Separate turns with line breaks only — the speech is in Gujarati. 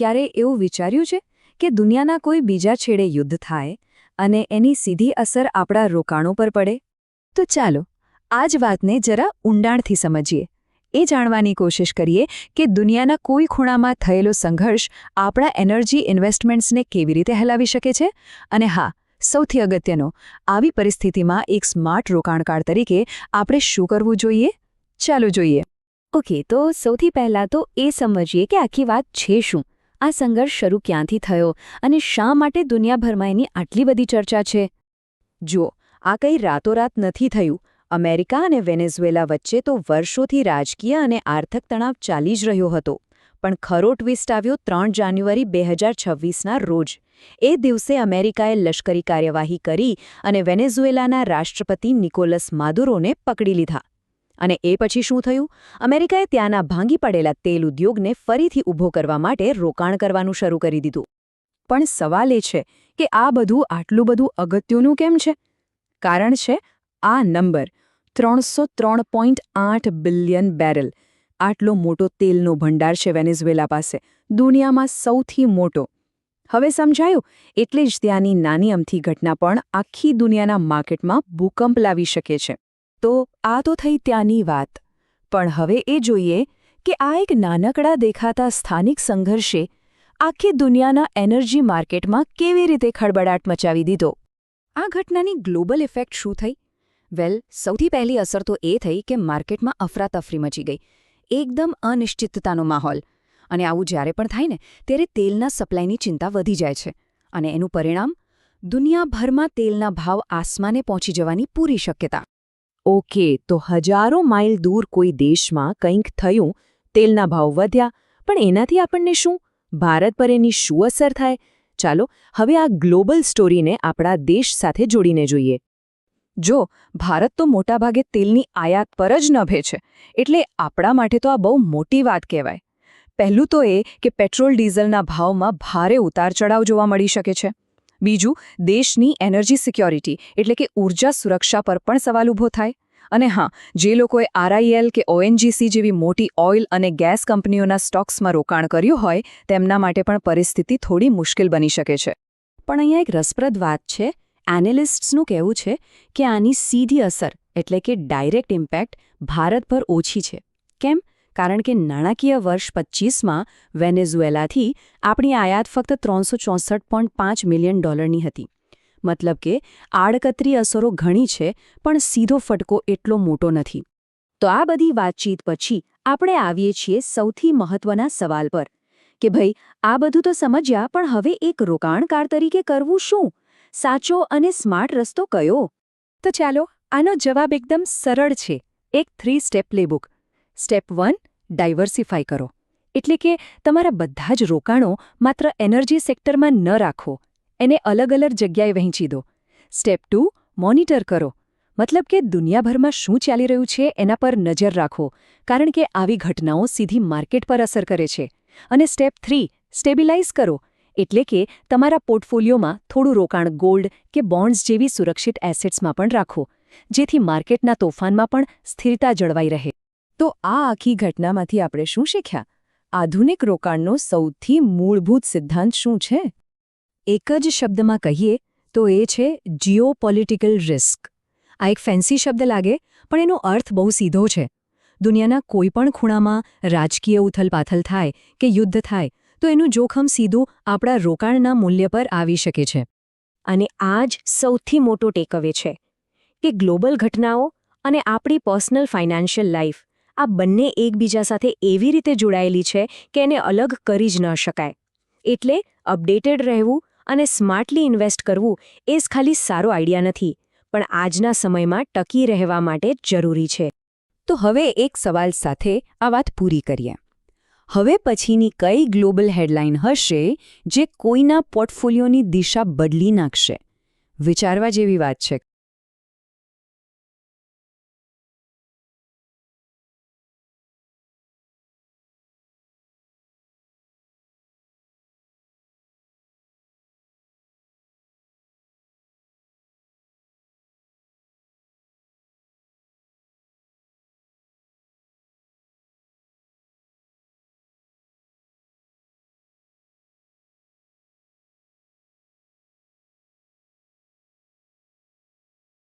ક્યારે એવું વિચાર્યું છે કે દુનિયાના કોઈ બીજા છેડે યુદ્ધ થાય અને એની સીધી અસર આપણા રોકાણો પર પડે? તો ચાલો આ જ વાતને જરા ઊંડાણથી સમજીએ. એ જાણવાની કોશિશ કરીએ કે દુનિયાના કોઈ ખૂણામાં થયેલો સંઘર્ષ આપણા એનર્જી ઇન્વેસ્ટમેન્ટ્સને કેવી રીતે હલાવી શકે છે? અને હા, સૌથી અગત્યનો, આવી પરિસ્થિતિમાં એક સ્માર્ટ રોકાણકાર તરીકે આપણે શું કરવું જોઈએ? ચાલો જોઈએ. ઓકે, તો સૌથી પહેલાં તો એ સમજીએ કે આખી વાત છે શું? આ સંઘર્ષ શરૂ ક્યાંથી થયો અને શા માટે દુનિયાભરમાં એની આટલી બધી ચર્ચા છે? જુઓ, આ કંઈ રાતોરાત નથી થયું. અમેરિકા અને વેનેઝુએલા વચ્ચે તો વર્ષોથી રાજકીય અને આર્થિક તણાવ ચાલી જ રહ્યો હતો. પણ ખરો ટ્વિસ્ટ આવ્યો ત્રણ જાન્યુઆરી બે હજાર છવ્વીસના રોજ. એ દિવસે અમેરિકાએ લશ્કરી કાર્યવાહી કરી અને વેનેઝુએલાના રાષ્ટ્રપતિ નિકોલસ માદુરોને પકડી લીધા. અને એ પછી શું થયું? અમેરિકાએ ત્યાંના ભાંગી પડેલા તેલ ઉદ્યોગને ફરીથી ઊભો કરવા માટે રોકાણ કરવાનું શરૂ કરી દીધું. પણ સવાલ એ છે કે આ બધું આટલું બધું અગત્યનું કેમ છે? કારણ છે, આ નંબર ત્રણસો બિલિયન બેરલ, આટલો મોટો તેલનો ભંડાર છે વેનેઝુએલા પાસે, દુનિયામાં સૌથી મોટો. હવે સમજાયું? એટલે જ ત્યાંની નાની અમથી ઘટના પણ આખી દુનિયાના માર્કેટમાં ભૂકંપ લાવી શકે છે. તો આ તો થઈ ત્યાંની વાત. પણ હવે એ જોઈએ કે આ એક નાનકડા દેખાતા સ્થાનિક સંઘર્ષે આખી દુનિયાના એનર્જી માર્કેટમાં કેવી રીતે ખળબડાટ મચાવી દીધો? આ ઘટનાની ગ્લોબલ ઇફેક્ટ શું થઈ? વેલ, સૌથી પહેલી અસર તો એ થઈ કે માર્કેટમાં અફરાતફરી મચી ગઈ. એકદમ અનિશ્ચિતતાનો માહોલ. અને આવું જ્યારે પણ થાય ને, ત્યારે તેલના સપ્લાયની ચિંતા વધી જાય છે. અને એનું પરિણામ? દુનિયાભરમાં તેલના ભાવ આસમાને પહોંચી જવાની પૂરી શક્યતા. ઓકે, તો હજારો માઇલ દૂર કોઈ દેશમાં કંઈક થયું, તેલના ભાવ વધ્યા, પણ એનાથી આપણને શું? ભારત પર એની શું અસર થાય? ચાલો, હવે આ ગ્લોબલ સ્ટોરીને આપણા દેશ સાથે જોડીને જોઈએ. જો, ભારત તો મોટાભાગે તેલની આયાત પર જ નભે છે, એટલે આપણા માટે તો આ બહુ મોટી વાત કહેવાય. પહેલું તો એ કે પેટ્રોલ ડીઝલના ભાવમાં ભારે ઉતાર ચઢાવ જોવા મળી શકે છે. બીજું, દેશની એનર્જી સિક્યોરિટી એટલે કે ઊર્જા સુરક્ષા પર પણ સવાલ ઊભો થાય. અને હા, જે લોકોએ આરઆઈએલ કે ઓએનજીસી જેવી મોટી ઓઇલ અને ગેસ કંપનીઓના સ્ટોક્સમાં રોકાણ કર્યું હોય, તેમના માટે પણ પરિસ્થિતિ થોડી મુશ્કેલ બની શકે છે. પણ અહીંયા એક રસપ્રદ વાત છે એનાલિસ્ટ્સનું કહેવું છે કે આની સીધી અસર, એટલે કે ડાયરેક્ટ ઇમ્પેક્ટ ભારત પર ઓછી છે. કેમ? કારણ કે નાણાકીય વર્ષ પચ્ચીસમાં વેનેઝુએલાથી આપણી આયાત ફક્ત ત્રણસો મિલિયન ડોલરની હતી. મતલબ કે આડકતરી અસરો ઘણી છે, પણ સીધો ફટકો એટલો મોટો નથી. તો આ બધી વાતચીત પછી આપણે આવીએ છીએ સૌથી મહત્વના સવાલ પર. કે ભાઈ, આ બધું તો સમજ્યા, પણ હવે એક રોકાણકાર તરીકે કરવું શું? સાચો અને સ્માર્ટ રસ્તો કયો? તો ચાલો, આનો જવાબ એકદમ સરળ છે. એક three step playbook. Step one, diversify કરો. એટલે કે તમારા બધા જ રોકાણો માત્ર એનર્જી સેક્ટરમાં ન રાખો. એને અલગ અલગ જગ્યાએ વહેંચી દો. સ્ટેપ ટુ, મોનિટર કરો. મતલબ કે દુનિયાભરમાં શું ચાલી રહ્યું છે એના પર નજર રાખો. કારણ કે આવી ઘટનાઓ સીધી માર્કેટ પર અસર કરે છે. અને સ્ટેપ થ્રી સ્ટેબિલાઇઝ કરો. એટલે કે તમારા પોર્ટફોલિયોમાં થોડું રોકાણ ગોલ્ડ કે બોન્ડ્સ જેવી સુરક્ષિત એસેટ્સમાં પણ રાખો. જેથી માર્કેટના તોફાનમાં પણ સ્થિરતા જળવાઈ રહે. તો આ આખી ઘટનામાંથી આપણે શું શીખ્યા? આધુનિક રોકાણનો સૌથી મૂળભૂત સિદ્ધાંત શું છે? એક જ શબ્દમાં કહીએ તો એ છે જીઓપોલિટિકલ રિસ્ક આ એક ફેન્સી શબ્દ લાગે, પણ એનો અર્થ બહુ સીધો છે. દુનિયાના કોઈપણ ખૂણામાં રાજકીય ઉથલપાથલ થાય કે યુદ્ધ થાય, તો એનું જોખમ સીધું આપણા રોકાણના મૂલ્ય પર આવી શકે છે. અને આ જ સૌથી મોટો ટેકઅવે છે કે ગ્લોબલ ઘટનાઓ અને આપણી પર્સનલ ફાઇનાન્શિયલ લાઈફ આ બંને એકબીજા સાથે એવી રીતે જોડાયેલી છે કે એને અલગ કરી જ ન શકાય. એટલે અપડેટેડ રહેવું અને સ્માર્ટલી ઇન્વેસ્ટ કરવું એ જ ખાલી સારો આઈડિયા નથી, પણ આજના સમયમાં ટકી રહેવા માટે જરૂરી છે. તો હવે એક સવાલ સાથે આ વાત પૂરી કરીએ. હવે પછીની કઈ ગ્લોબલ હેડલાઇન હશે જે કોઈના પોર્ટફોલિયોની દિશા બદલી નાખશે? વિચારવા જેવી વાત છે.